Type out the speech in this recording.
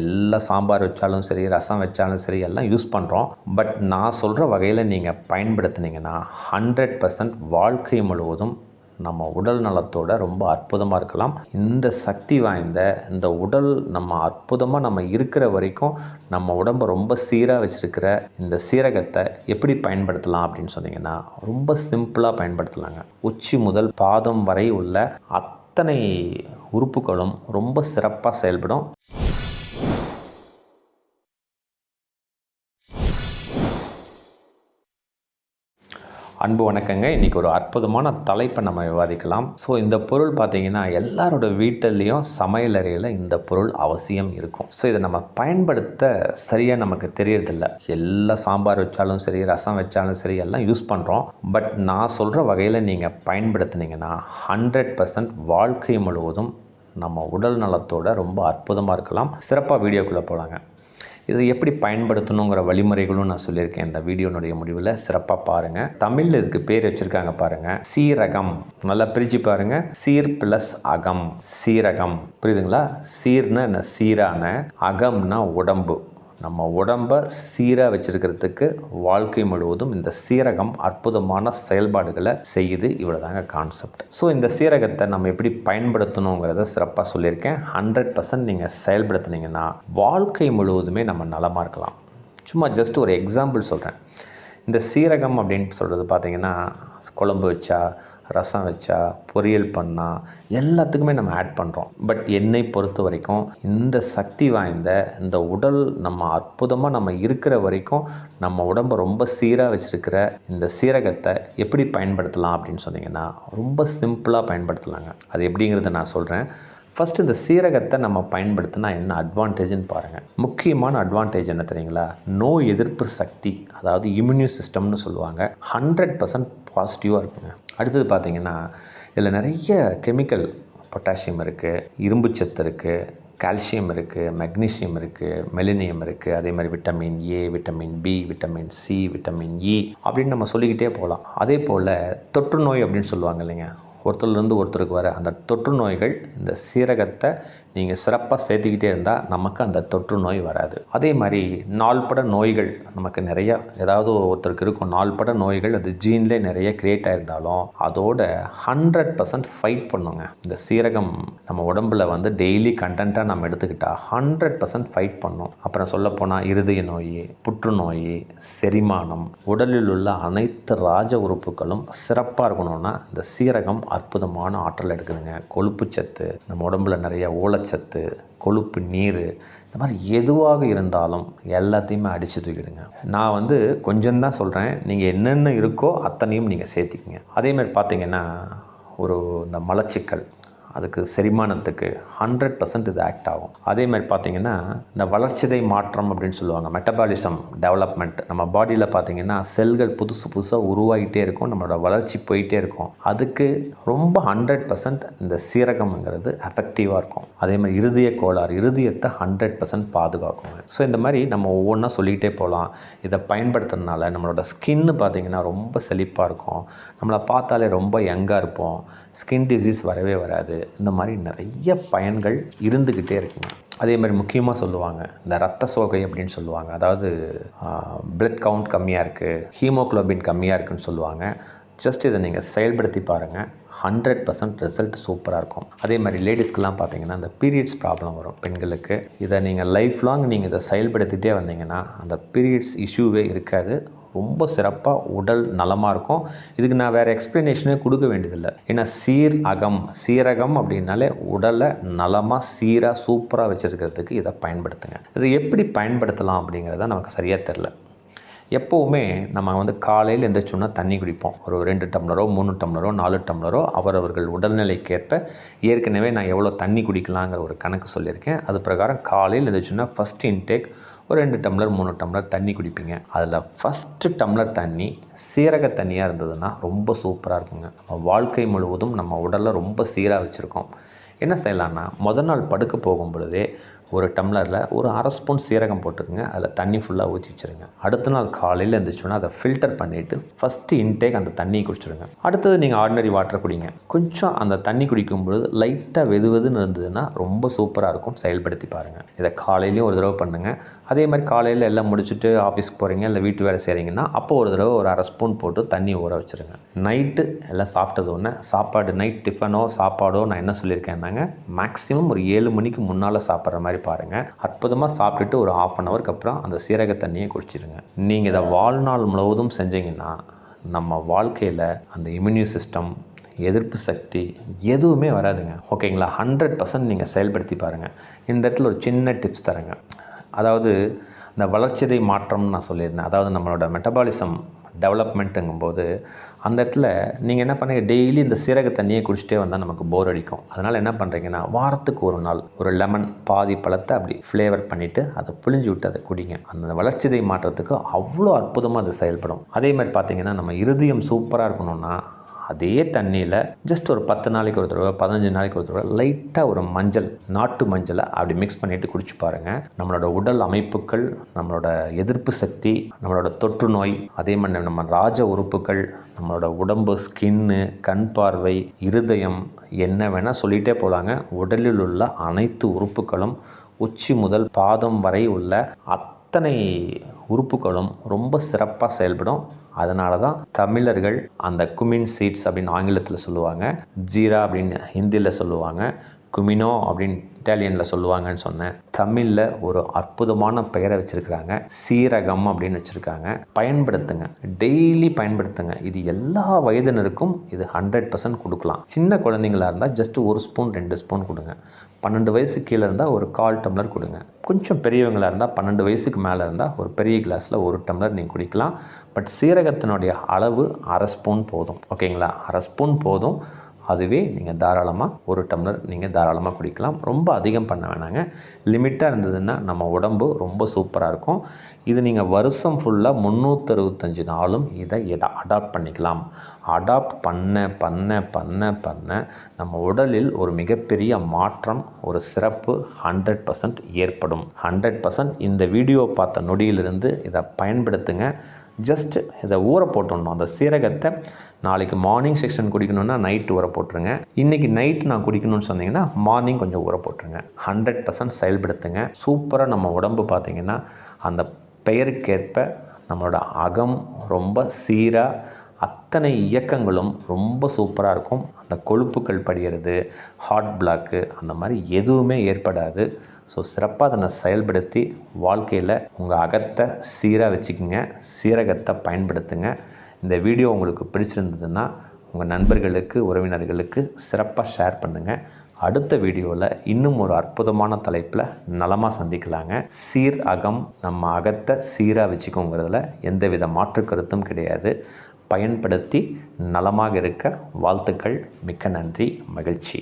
எல்லா சாம்பார் வச்சாலும் சரி ரசம் வச்சாலும் சரி எல்லாம் யூஸ் பண்ணுறோம் பட் நான் சொல்கிற வகையில் நீங்கள் பயன்படுத்துனீங்கன்னா ஹண்ட்ரட் பர்சன்ட் வாழ்க்கை முழுவதும் நம்ம உடல் நலத்தோட ரொம்ப அற்புதமாக இருக்கலாம். இந்த சக்தி வாய்ந்த இந்த உடல் நம்ம அற்புதமாக நம்ம இருக்கிற வரைக்கும் நம்ம உடம்பை ரொம்ப சீராக வச்சுருக்கிற இந்த சீரகத்தை எப்படி பயன்படுத்தலாம் அப்படின்னு சொன்னிங்கன்னா ரொம்ப சிம்பிளாக பயன்படுத்தலாங்க. உச்சி முதல் பாதம் வரை உள்ள அத்தனை உறுப்புகளும் ரொம்ப சிறப்பாக செயல்படும். அன்பு வணக்கங்க. இன்றைக்கி ஒரு அற்புதமான தலைப்பை நம்ம விவாதிக்கலாம். ஸோ இந்த பொருள் பார்த்திங்கன்னா எல்லாரோட வீட்டிலையும் சமையலறையில் இந்த பொருள் அவசியம் இருக்கும். ஸோ இதை நம்ம பயன்படுத்த சரியாக நமக்கு தெரியறதில்ல. எல்லா சாம்பார் வச்சாலும் சரி ரசம் வச்சாலும் சரி எல்லாம் யூஸ் பண்ணுறோம் பட் நான் சொல்கிற வகையில் நீங்கள் பயன்படுத்துனீங்கன்னா ஹண்ட்ரட் பர்சன்ட் வாழ்க்கை முழுவதும் நம்ம உடல் நலத்தோட ரொம்ப அற்புதமாக இருக்கலாம். சிறப்பாக வீடியோக்குள்ளே போகலாங்க இது எப்படி பயன்படுத்தணுங்கிற வழிமுறைகளும் நான் சொல்லியிருக்கேன் இந்த வீடியோனுடைய முடிவில். சிறப்பாக பாருங்கள் தமிழில் இதுக்கு பேர் வச்சுருக்காங்க பாருங்கள் சீரகம். நல்லா பிரித்து பாருங்கள் சீர் ப்ளஸ் அகம். சீரகம். புரியுதுங்களா? சீர்னா என்ன? சீரான. அகம்னா உடம்பு. நம்ம உடம்பை சீராக வச்சுருக்கிறதுக்கு வாழ்க்கை முழுவதும் இந்த சீரகம் அற்புதமான செயல்பாடுகளை செய்யுது. இவ்வளோ தாங்க கான்செப்ட் ஸோ இந்த சீரகத்தை நம்ம எப்படி பயன்படுத்தணுங்கிறத சிறப்பாக சொல்லியிருக்கேன். ஹண்ட்ரட் பர்சன்ட் நீங்கள் செயல்படுத்துனீங்கன்னா வாழ்க்கை முழுவதுமே நம்ம நலமாக இருக்கலாம். சும்மா ஜஸ்ட் ஒரு எக்ஸாம்பிள் சொல்கிறேன் இந்த சீரகம் அப்படின்னு சொல்கிறது பார்த்திங்கன்னா குழம்பு வச்சா ரசம் வச்சா பொரியல் பண்ணால் எல்லாத்துக்குமே நம்ம ஆட் பண்ணுறோம் பட் என்னை பொறுத்த வரைக்கும் இந்த சக்தி வாய்ந்த இந்த உடல் நம்ம அற்புதமாக நம்ம இருக்கிற வரைக்கும் நம்ம உடம்பை ரொம்ப சீராக வச்சுருக்கிற இந்த சீரகத்தை எப்படி பயன்படுத்தலாம் அப்படின்னு சொன்னிங்கன்னா ரொம்ப சிம்பிளாக பயன்படுத்தலாங்க. அது எப்படிங்கிறத நான் சொல்கிறேன் ஃபஸ்ட்டு இந்த சீரகத்தை நம்ம பயன்படுத்தினா என்ன அட்வான்டேஜ்னு பாருங்கள் முக்கியமான அட்வான்டேஜ் என்ன தெரியுங்களா? நோய் எதிர்ப்பு சக்தி அதாவது இம்யூனி சிஸ்டம்னு சொல்லுவாங்க. ஹண்ட்ரட் பர்சன்ட் பாசிட்டிவாக இருக்குங்க. அடுத்தது பார்த்திங்கன்னா இதில் நிறைய கெமிக்கல் பொட்டாசியம் இருக்குது இரும்பு சத்து இருக்குது கால்சியம் இருக்குது மெக்னீஷியம் இருக்குது மெலினியம் இருக்குது அதே மாதிரி vitamin A vitamin B vitamin C vitamin E அப்படின்னு நம்ம சொல்லிக்கிட்டே போகலாம். அதே போல் தொற்று நோய் அப்படின்னு சொல்லுவாங்க இல்லைங்க ஒருத்தர்லேருந்து ஒருத்தருக்கு வர அந்த தொற்று நோய்கள் இந்த சீரகத்தை நீங்கள் சிறப்பாக சேர்த்துக்கிட்டே இருந்தால் நமக்கு அந்த தொற்று நோய் வராது. அதே மாதிரி நாள்பட நோய்கள் நமக்கு நிறைய ஏதாவது ஒருத்தருக்கு இருக்கும் நாள்பட நோய்கள் அது ஜீன்லே நிறைய கிரியேட் ஆகிருந்தாலும் அதோட ஹண்ட்ரட் பர்சன்ட் ஃபைட் பண்ணுங்க. இந்த சீரகம் நம்ம உடம்புல வந்து டெய்லி கண்டென்ட்டாக நம்ம எடுத்துக்கிட்டால் ஹண்ட்ரட் பர்சன்ட் ஃபைட் பண்ணும். அப்புறம் சொல்லப்போனால் இருதய நோய் புற்றுநோய் செரிமானம் உடலில் உள்ள அனைத்து ராஜ உறுப்புகளும் சிறப்பாக இருக்கணும்னா இந்த சீரகம் அற்புதமான ஆற்றல் எடுக்குதுங்க. கொழுப்புச்சத்து நம்ம உடம்புல நிறைய ஓலச்சத்து கொழுப்பு நீர் இந்த மாதிரி எதுவாக இருந்தாலும் எல்லாத்தையுமே அடித்து தூக்கிடுங்க. நான் வந்து கொஞ்சம் தான் சொல்கிறேன் நீங்கள் என்னென்ன இருக்கோ அத்தனையும் நீங்கள் சேர்த்திக்கிங்க. அதேமாதிரி பார்த்தீங்கன்னா ஒரு இந்த மலச்சிக்கல் அதுக்கு செரிமானத்துக்கு ஹண்ட்ரட் பர்சன்ட் இது ஆக்ட் ஆகும். அதே மாதிரி பார்த்தீங்கன்னா இந்த வளர்ச்சிதை மாற்றம் அப்படின்னு சொல்லுவாங்க. மெட்டபாலிசம் டெவலப்மெண்ட் நம்ம பாடியில் பார்த்தீங்கன்னா செல்கள் புதுசு புதுசாக உருவாகிட்டே இருக்கும். நம்மளோட வளர்ச்சி போயிட்டே இருக்கும். அதுக்கு ரொம்ப ஹண்ட்ரட் பர்சன்ட் இந்த சீரகம்ங்கிறது எஃபெக்டிவாக இருக்கும். அதே மாதிரி இருதய கோளாறு இருதயத்தை ஹண்ட்ரட் பர்சன்ட் பாதுகாக்குங்க ஸோ இந்த மாதிரி நம்ம ஒவ்வொன்றா சொல்லிக்கிட்டே போகலாம். இதை பயன்படுத்துறதுனால நம்மளோட ஸ்கின்னு பார்த்தீங்கன்னா ரொம்ப செழிப்பாக இருக்கும். நம்மளை பார்த்தாலே ரொம்ப யங்காக இருப்போம். ஸ்கின் டிசீஸ் வரவே வராது. இந்த மாதிரி நிறைய பயன்கள் இருந்துக்கிட்டே இருக்குங்க அதே மாதிரி முக்கியமாக சொல்லுவாங்க இந்த ரத்த சோகை அப்படின்னு சொல்லுவாங்க. அதாவது பிளட் கவுண்ட் கம்மியாக இருக்குது ஹீமோக்ளோபின் கம்மியாக இருக்குன்னு சொல்லுவாங்க. ஜஸ்ட் இதை நீங்கள் செயல்படுத்தி பாருங்கள் ஹண்ட்ரட் பர்சன்ட் ரிசல்ட் சூப்பராக இருக்கும். அதே மாதிரி லேடிஸ்க்கெலாம் பார்த்தீங்கன்னா அந்த பீரியட்ஸ் ப்ராப்ளம் வரும் பெண்களுக்கு. இதை நீங்கள் லைஃப் லாங் நீங்கள் இதை செயல்படுத்திகிட்டே வந்தீங்கன்னா அந்த பீரியட்ஸ் இஷ்யூவே இருக்காது. ரொம்ப சிறப்பாக உடல் நலமாக இருக்கும். இதுக்கு நான் வேறு எக்ஸ்ப்ளனேஷனே கொடுக்க வேண்டியதில்லை. ஏன்னா சீர் அகம் சீரகம் அப்படின்னாலே உடலை நலமாக சீராக சூப்பராக வச்சுருக்கிறதுக்கு இதை பயன்படுத்துங்க. இது எப்படி பயன்படுத்தலாம் அப்படிங்கிறத நமக்கு சரியாக தெரில எப்போவுமே நம்ம வந்து காலையில் எந்திரிச்சோன்னா தண்ணி குடிப்போம். ஒரு ரெண்டு டம்ளரோ மூணு டம்ளரோ நாலு டம்ளரோ அவரவர்கள் உடல்நிலைக்கேற்ப ஏற்கனவே நான் எவ்வளோ தண்ணி குடிக்கலாங்கிற ஒரு கணக்கு சொல்லியிருக்கேன். அது பிரகாரம் காலையில் எந்திரிச்சோன்னா ஃபஸ்ட் இன்டேக் ஒரு ரெண்டு டம்ளர் மூணு டம்ளர் தண்ணி குடிப்பீங்க. அதில் ஃபஸ்ட்டு டம்ளர் தண்ணி சீரக தண்ணியாக இருந்ததுன்னா ரொம்ப சூப்பராக இருக்குங்க. நம்ம வாழ்க்கை முழுவதும் நம்ம உடலை ரொம்ப சீராக வச்சுருக்கோம். என்ன செய்யலான்னா முத நாள் படுக்க போகும் பொழுதே ஒரு டம்ளரில் ஒரு அரை ஸ்பூன் சீரகம் போட்டுக்கோங்க. அதில் தண்ணி ஃபுல்லாக ஊற்றி வச்சுருங்க. அடுத்த நாள் காலையில் எழுந்திரிச்சோன்னா அதை ஃபில்டர் பண்ணிவிட்டு ஃபஸ்ட்டு இன்டேக் அந்த தண்ணியை குடிச்சிடுங்க. அடுத்தது நீங்கள் ஆர்டினரி வாட்டர் குடிங்க. கொஞ்சம் அந்த தண்ணி குடிக்கும்பொழுது லைட்டாக வெது வெதுன்னு இருந்ததுன்னா ரொம்ப சூப்பராக இருக்கும். செயல்படுத்தி பாருங்கள் இதை காலையிலையும் ஒரு தடவை பண்ணுங்கள் அதே மாதிரி காலையில் எல்லாம் முடிச்சுட்டு ஆஃபீஸ்க்கு போகிறீங்க இல்லை வீட்டு வேலை செய்கிறீங்கன்னா அப்போ ஒரு தடவை ஒரு அரை ஸ்பூன் போட்டு தண்ணி ஊற வச்சுருங்க. நைட்டு எல்லாம் சாப்பிட்டது ஒன்று சாப்பாடு நைட் டிஃபனோ சாப்பாடோ நான் என்ன சொல்லியிருக்கேன்னாங்க மேக்ஸிமம் ஒரு ஏழு மணிக்கு முன்னால் சாப்பிட்ற மாதிரி பாருங்கள் அற்புதமாக சாப்பிட்டுட்டு ஒரு ஆஃப் அன் ஹவருக்கு அப்புறம் அந்த சீரக தண்ணியை குடிச்சிருங்க. நீங்கள் இதை வாழ்நாள் முழுவதும் செஞ்சீங்கன்னா நம்ம வாழ்க்கையில் அந்த இம்யூனி சிஸ்டம் எதிர்ப்பு சக்தி எதுவுமே வராதுங்க. ஓகேங்களா? ஹண்ட்ரட் பர்சன்ட் நீங்கள் செயல்படுத்தி பாருங்கள் இந்த இடத்துல ஒரு சின்ன டிப்ஸ் தரேங்க. அதாவது இந்த வளர்ச்சிதை மாற்றம்னு நான் சொல்லியிருந்தேன். அதாவது நம்மளோட மெட்டபாலிசம் டெவலப்மெண்ட்டுங்கும்போது அந்த இடத்துல நீங்கள் என்ன பண்ணுங்கள் டெய்லி இந்த சீரக தண்ணியை குடிச்சிட்டே வந்தால் நமக்கு போர் அடிக்கும். அதனால் என்ன பண்ணுறீங்கன்னா வாரத்துக்கு ஒரு நாள் ஒரு லெமன் பாதி பழத்தை அப்படி ஃப்ளேவர் பண்ணிவிட்டு அதை புழிஞ்சு விட்டு அதை குடிங்க. அந்த வளர்ச்சிதை மாற்றத்துக்கு அவ்வளோ அற்புதமாக அது செயல்படும். அதே மாதிரி பார்த்தீங்கன்னா நம்ம இருதயம் சூப்பராக இருக்கணும்னா அதே தண்ணியில் ஜஸ்ட் ஒரு பத்து நாளைக்கு ஒரு தடவை பதினஞ்சு நாளைக்கு ஒரு தடவை லைட்டாக ஒரு மஞ்சள் நாட்டு மஞ்சளை அப்படி மிக்ஸ் பண்ணிவிட்டு குடிச்சு பாருங்கள் நம்மளோட உடல் அமைப்புகள் நம்மளோட எதிர்ப்பு சக்தி நம்மளோட தொற்று நோய் அதே மாதிரி நம்ம ராஜ உறுப்புகள் நம்மளோட உடம்பு ஸ்கின்னு கண் பார்வை இருதயம் என்ன வேணால் சொல்லிகிட்டே போகலாங்க உடலில் உள்ள அனைத்து உறுப்புகளும் உச்சி முதல் பாதம் வரை உள்ள அத்தனை உறுப்புகளும் ரொம்ப சிறப்பாக செயல்படும். அதனால தான் தமிழர்கள் அந்த குமின் சீட்ஸ் அப்படின்னு ஆங்கிலத்தில் சொல்லுவாங்க. ஜீரா அப்படின்னு ஹிந்தியில் சொல்லுவாங்க. குமினோ அப்படின்னு இட்டாலியனில் சொல்லுவாங்கன்னு சொன்னேன். தமிழில் ஒரு அற்புதமான பெயரை வச்சுருக்கிறாங்க. சீரகம் அப்படின்னு வச்சுருக்காங்க. பயன்படுத்துங்க. டெய்லி பயன்படுத்துங்க. இது எல்லா வயதினருக்கும் இது ஹண்ட்ரட் பர்சன்ட் கொடுக்கலாம். சின்ன குழந்தைங்களா இருந்தால் ஜஸ்ட் ஒரு ஸ்பூன் ரெண்டு ஸ்பூன் கொடுங்க. பன்னெண்டு வயசு கீழே இருந்தால் ஒரு கால் டம்ளர் கொடுங்க. கொஞ்சம் பெரியவங்களாக இருந்தால் பன்னெண்டு வயசுக்கு மேலே இருந்தால் ஒரு பெரிய கிளாஸில் ஒரு டம்ளர் நீங்கள் குடிக்கலாம். பட் சீரகத்தினுடைய அளவு அரை ஸ்பூன் போதும். ஓகேங்களா? அரை ஸ்பூன் போதும். அதுவே நீங்கள் தாராளமாக ஒரு டம்ளர் நீங்கள் தாராளமாக குடிக்கலாம். ரொம்ப அதிகம் பண்ண வேணாங்க. லிமிட்டாக இருந்ததுன்னா நம்ம உடம்பு ரொம்ப சூப்பராக இருக்கும். இது நீங்கள் வருஷம் ஃபுல்லாக முந்நூற்றறுபத்தஞ்சு நாளும் இதை அடாப்ட் பண்ணிக்கலாம். அடாப்ட் பண்ண பண்ண பண்ண பண்ண நம்ம உடலில் ஒரு மிகப்பெரிய மாற்றம் ஒரு சிறப்பு ஹண்ட்ரட் பர்சன்ட் ஏற்படும். ஹண்ட்ரட் பர்சன்ட் இந்த வீடியோ பார்த்த நொடியிலிருந்து இதை பயன்படுத்துங்க. ஜஸ்ட் இதை ஊற போட்டுடணும். அந்த சீரகத்தை நாளைக்கு மார்னிங் செக்ஷன் குடிக்கணும்னா நைட் ஊற போட்டுருங்க. இன்றைக்கி நைட் நான் குடிக்கணும்னு சொன்னீங்கன்னா மார்னிங் கொஞ்சம் ஊற போட்டுருங்க. ஹண்ட்ரட் பர்சன்ட் செயல்படுத்துங்க. சூப்பராக நம்ம உடம்பு பார்த்திங்கன்னா அந்த பெயருக்கேற்ப நம்மளோட அகம் ரொம்ப சீராக அத்தனை இயக்கங்களும் ரொம்ப சூப்பராக இருக்கும். அந்த கொழுப்புகள் படிகிறது ஹார்ட் பிளாக்கு அந்த மாதிரி எதுவுமே ஏற்படாது. ஸோ சிறப்பாக அதனை செயல்படுத்தி வாழ்க்கையில் உங்கள் அகத்தை சீராக வச்சுக்கோங்க. சீரகத்தை பயன்படுத்துங்க. இந்த வீடியோ உங்களுக்கு பிடிச்சிருந்ததுன்னா உங்கள் நண்பர்களுக்கு உறவினர்களுக்கு சிறப்பாக ஷேர் பண்ணுங்கள் அடுத்த வீடியோவில் இன்னும் ஒரு அற்புதமான தலைப்பில் நலமாக சந்திக்கலாங்க. சீர் அகம் நம்ம அகத்தை சீராக வச்சுக்கோங்கிறதுல எந்தவித மாற்று கருத்தும் கிடையாது. பயன்படுத்தி நலமாக இருக்க வாழ்த்துக்கள். மிக்க நன்றி. மகிழ்ச்சி.